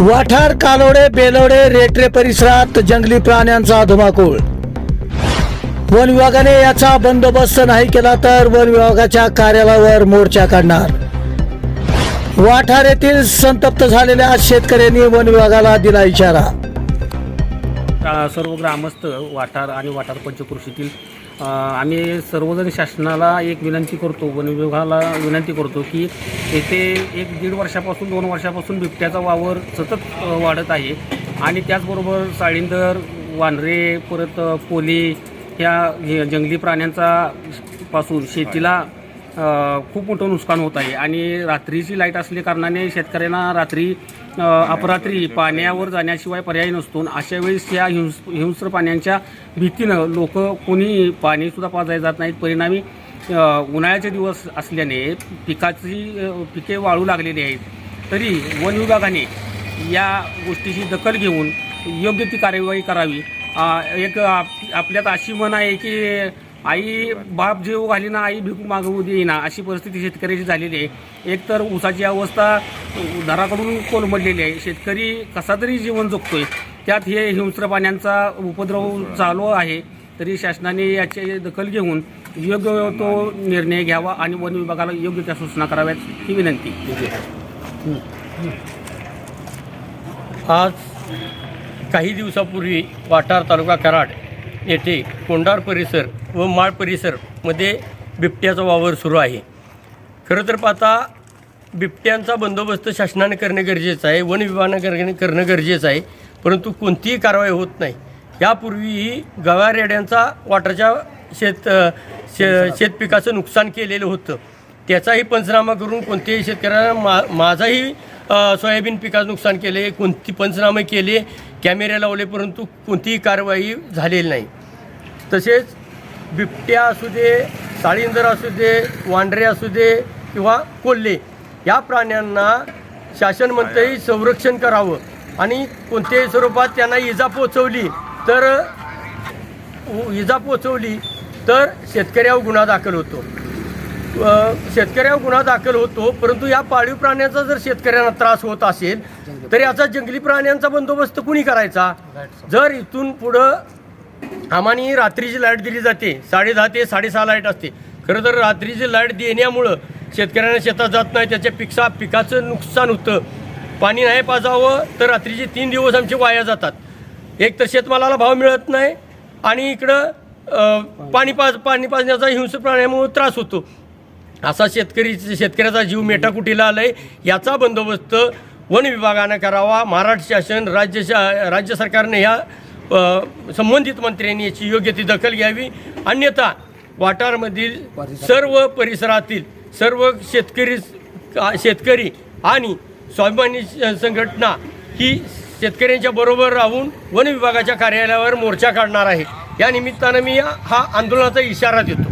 वाठार कालोडे बेलोडे रेटरे परिसरात जंगली प्राण्यांचा धुमाकूळ. वन विभागाने याचा बंदोबस्त नाही केला तर वन विभागाच्या कार्यालयावर मोर्चा काढणार. वाठार येथील संतप्त झालेल्या शेतकऱ्यांनी वन विभागाला दिला इशारा. सर्व ग्रामस्थ वाठार आणि वाठार पंचकृषीतील आम्ही सर्वजण शासनाला एक विनंती करतो वन विभागाला विनंती करतो की येथे एक दीड वर्षापासून दोन वर्षापासून बिबट्याचा वावर सतत वाढत आहे. आणि त्याचबरोबर साळींदर वानरे परत पोली कोली ह्या जंगली प्राण्यांचा पासून शेतीला खूप मोठं नुकसान होत आहे. आणि रात्रीची लाइट असल्या कारणाने शेतकऱ्यांना रात्री अपरात्री पाण्यावर जाण्याशिवाय पर्याय नसतो. अशा वेळेस या हिंस हिंस्र पाण्याच्या भीतीनं लोक कोणी पाणीसुद्धा पाजायला जात नाहीत. परिणामी उन्हाळ्याचे दिवस असल्याने पिकाची पिके वाळू लागलेली आहेत. तरी वन विभागाने या गोष्टीची दखल घेऊन योग्य ती कार्यवाही करावी. एक आप- आपल्यात अशी म्हण आहे की आई बाप जेव घाली ना आई भिकू मागवू देईना अशी परिस्थिती शेतकऱ्याची झालेली आहे. एकतर ऊसाची अवस्था दराकडून कोलमडलेली आहे. शेतकरी कसा तरी जीवन जगतोय. त्यात हे हिंस्र पाण्यांचा उपद्रव चालू आहे. तरी शासनाने याची दखल घेऊन योग्य तो निर्णय घ्यावा आणि वन विभागाला योग्य त्या सूचना कराव्यात ही विनंती. आज काही दिवसापूर्वी वाटार तालुका कराड येथे कोंडार परिसर व माळ परिसरमध्ये बिबट्याचा वावर सुरू आहे. खरं तर पाहता बिबट्यांचा बंदोबस्त शासनाने करणे गरजेचं आहे वन विभागाने करणे करणं गरजेचं आहे परंतु कोणतीही कारवाई होत नाही. यापूर्वीही गवा रेड्यांचा वाटरच्या शेत शे शेतपिकाचं नुकसान केलेलं होतं. त्याचाही पंचनामा करून कोणत्याही शेतकऱ्यांना मा माझाही सोयाबीन पिकाचं नुकसान केले कोणती पंचनामे केले कॅमेरे लावले परंतु कोणतीही कारवाई झालेली नाही. तसेच बिबट्या असू दे साळींदर असू दे वांढरे असू दे किंवा कोल्हे या प्राण्यांना शासन म्हणतंही संरक्षण करावं. आणि कोणत्याही स्वरूपात त्यांना इजा पोचवली तर इजा पोचवली तर शेतकऱ्यावर गुन्हा दाखल होतो. शेतकऱ्यावर गुन्हा दाखल होतो परंतु या पाळीव प्राण्यांचा जर शेतकऱ्यांना त्रास होत असेल तर याचा जंगली प्राण्यांचा बंदोबस्त कुणी करायचा? जर इथून पुढं आम्हाने रात्रीची लाइट दिली जाते. साडेदहा ते साडेसहा लाइट असते. खरं तर रात्रीची लाइट देण्यामुळं शेतकऱ्यांना शेतात जात नाही त्याच्या पिकसा पिकाचं नुकसान होतं. पाणी नाही पाजावं तर रात्रीचे तीन दिवस आमचे वाया जातात. एक तर शेतमालाला भाव मिळत नाही आणि इकडं पाणी पाज पाणी पाजण्याचा हिंस प्राण्यामुळे त्रास होतो. असा शेतकरी शेतकऱ्याचा जीव मेटाकुटीला आहे याचा बंदोबस्त वन विभागानं करावा. महाराष्ट्र शासन राज्य शा राज्य सरकारने ह्या संबंधित मंत्र्यांनी याची योग्य ती दखल घ्यावी. अन्यथा वाटारमधील सर्व परिसरातील सर्व शेतकरी शेतकरी आणि स्वाभिमानी संघटना ही शेतकऱ्यांच्या बरोबर राहून वन विभागाच्या कार्यालयावर मोर्चा काढणार आहे. या निमित्तानं मी हा आंदोलनाचा इशारा देतो.